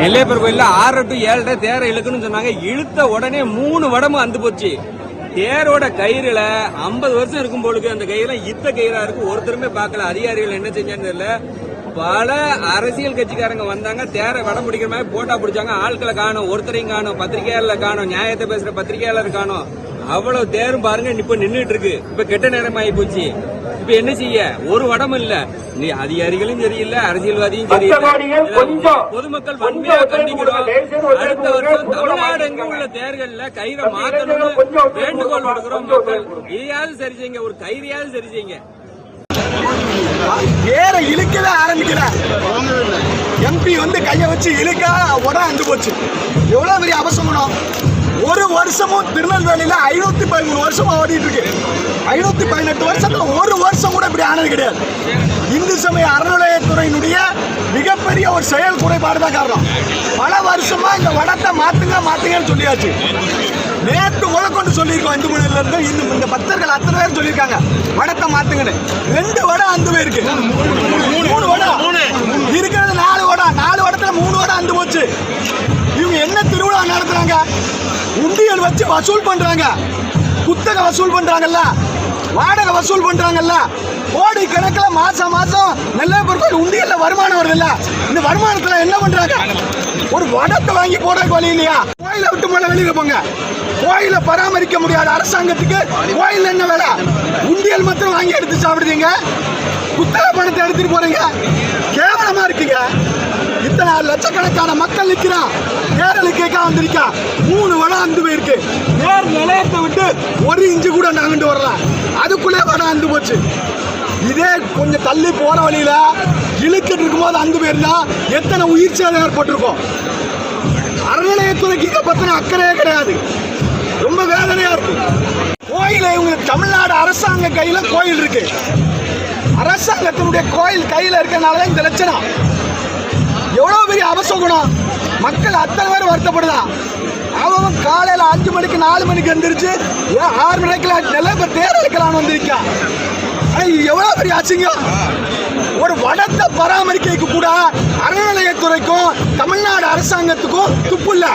நெல்லையப்பர் கோயில்ல ஆறு டு ஏழரை தேரை இழுக்குன்னு சொன்னாங்க. இழுத்த உடனே மூணு வடமும் வந்து போச்சு. தேரோட கயிறுல ஐம்பது வருஷம் இருக்கும் பொழுது அந்த கயிறுலாம் இத்த கயிறா இருக்கு. ஒருத்தருமே பார்க்கல. அதிகாரிகள் என்ன செஞ்சான்னு தெரியல. பல அரசியல் கட்சிக்காரங்க வந்தாங்க தேரை வடம் பிடிக்கிற மாதிரி போட்டா பிடிச்சாங்க. ஆட்களை காணும் ஒருத்தரையும் காணும் பத்திரிகையாளர் காணும் நியாயத்தை பேசுற பத்திரிகையாளர் காணும். அவ்வளவு தேரும் பாருங்க இப்ப நின்னுட்டு இருக்கு. இப்ப கெட்ட நேரம் ஆகி போச்சு. இப்ப என்ன செய்ய? ஒரு வடம் இல்ல. நீ அதிகாரிகளும் சரியில்லை அரசியல்வாதியும் சரியில்லை. பொதுமக்கள் வன்மையா கண்டிக்கிறோம். அடுத்த. வருஷம் தமிழ்நாடு எங்க. உள்ள தேர்தல்ல கயிறை மாத்தணும்னு வேண்டுகோள். விடுக்கிறோம் மக்கள். இதையாவது சரி செய்யுங்க. ஒரு கயிறையாவது சரி செய்யுங்க. எம்பி வந்து கையை வச்சு இழுக்க உடனே அந்து போச்சு. எவ்வளோ பெரிய அவசரம் ஒரு வருஷமும் திருநெல்வேலியில் ஐநூத்தி பதிமூணு வருஷமா ஓடிட்டு இருக்கு. ஐநூத்தி பதினெட்டு வருஷத்துல ஒரு வருஷம் கூட இப்படி ஆனது கிடையாது. இந்து சமய அறநிலையத்துறையினுடைய மிகப்பெரிய ஒரு செயல் குறைபாடு தான் காரணம். பல வருஷமா இந்த வடத்தை மாத்துங்க மாத்துங்கன்னு சொல்லியாச்சு. நேற்று முதற்கொண்டு சொல்லியிருக்கோம் இந்து மொழியில இருந்து. இந்த இந்த பக்தர்கள் அத்தனை பேர் சொல்லியிருக்காங்க. வடத்தை மாத்துங்கன்னு. ரெண்டு வடம் அந்த இருக்கு மூணு வடம் இருக்கிறது நாலு வடம் நாலு வடத்துல மூணு வடம் அந்து போச்சு இவங்க என்ன திருவிழா நடத்துறாங்க? உண்டியல் வச்சு வசூல் பண்றாங்க. குத்தகை வசூல் பண்றாங்கல்ல? வாடகை வசூல் பண்றாங்கல்ல? கோடி கணக்கில் மாசம் மாசம் நெல்லையப்பர் பொருட்கள் உண்டியல்ல வருமானம் வருதுல்ல? இந்த வருமானத்துல என்ன பண்றாங்க? ஒரு வடத்தை வாங்கி போடுறதுக்கு வழி இல்லையா? கோயிலை விட்டு மேல வெளியில போங்க. கோயிலை பராமரிக்க முடியாத அரசாங்கத்துக்கு கோயில் என்ன வேலை? உண்டியல் மாத்திரம் வாங்கி எடுத்து சாப்பிடுறீங்க. குத்தகை பணத்தை எடுத்துட்டு போறீங்க. கேவலமா இருக்குங்க. இத்தனை லட்சக்கணக்கான மக்கள் நிற்கிறா தேர்தல் கேட்க வந்திருக்கா மூணு வடம் அந்து போயிருக்கு நேர் நிலையத்தை விட்டு ஒரு இஞ்சி கூட நாங்கண்டு வரலாம் அதுக்குள்ளே வடம் அந்து போச்சு. இதே கொஞ்சம் தள்ளி போகிற வழியில் இழுக்கிட்டு இருக்கும்போது அந்து போயிருந்தா எத்தனை உயிர் சேதம் ஏற்பட்டிருக்கும். அறநிலையத்துறைக்கு இதை பற்றின அக்கறையே கிடையாது. ரொம்ப வேதனையாக இருக்கும் கோயில் இவங்க தமிழ்நாடு அரசாங்க கையில் கோயில் இருக்கு. அரசாங்கத்தினுடைய கோயில் கையில் இருக்கனால தான் இந்த லட்சணம். எவ்வளோ பெரிய அவசகுணம் மக்கள் அத்தனை பேர் வருத்தப்படுதான் அவன் காலையில் அஞ்சு மணிக்கு நாலு மணிக்கு எந்திரிச்சு ஏன் ஆறு மணிக்கு நிலை இப்போ தேர் எடுக்கலான்னு வந்திருக்கான் ஆனா இது பெரிய அசிங்கம். ஒரு வடத்தை பராமரிக்க கூட அறநிலையத்துறைக்கும் தமிழ்நாடு அரசாங்கத்துக்கும் துப்பு இல்லை.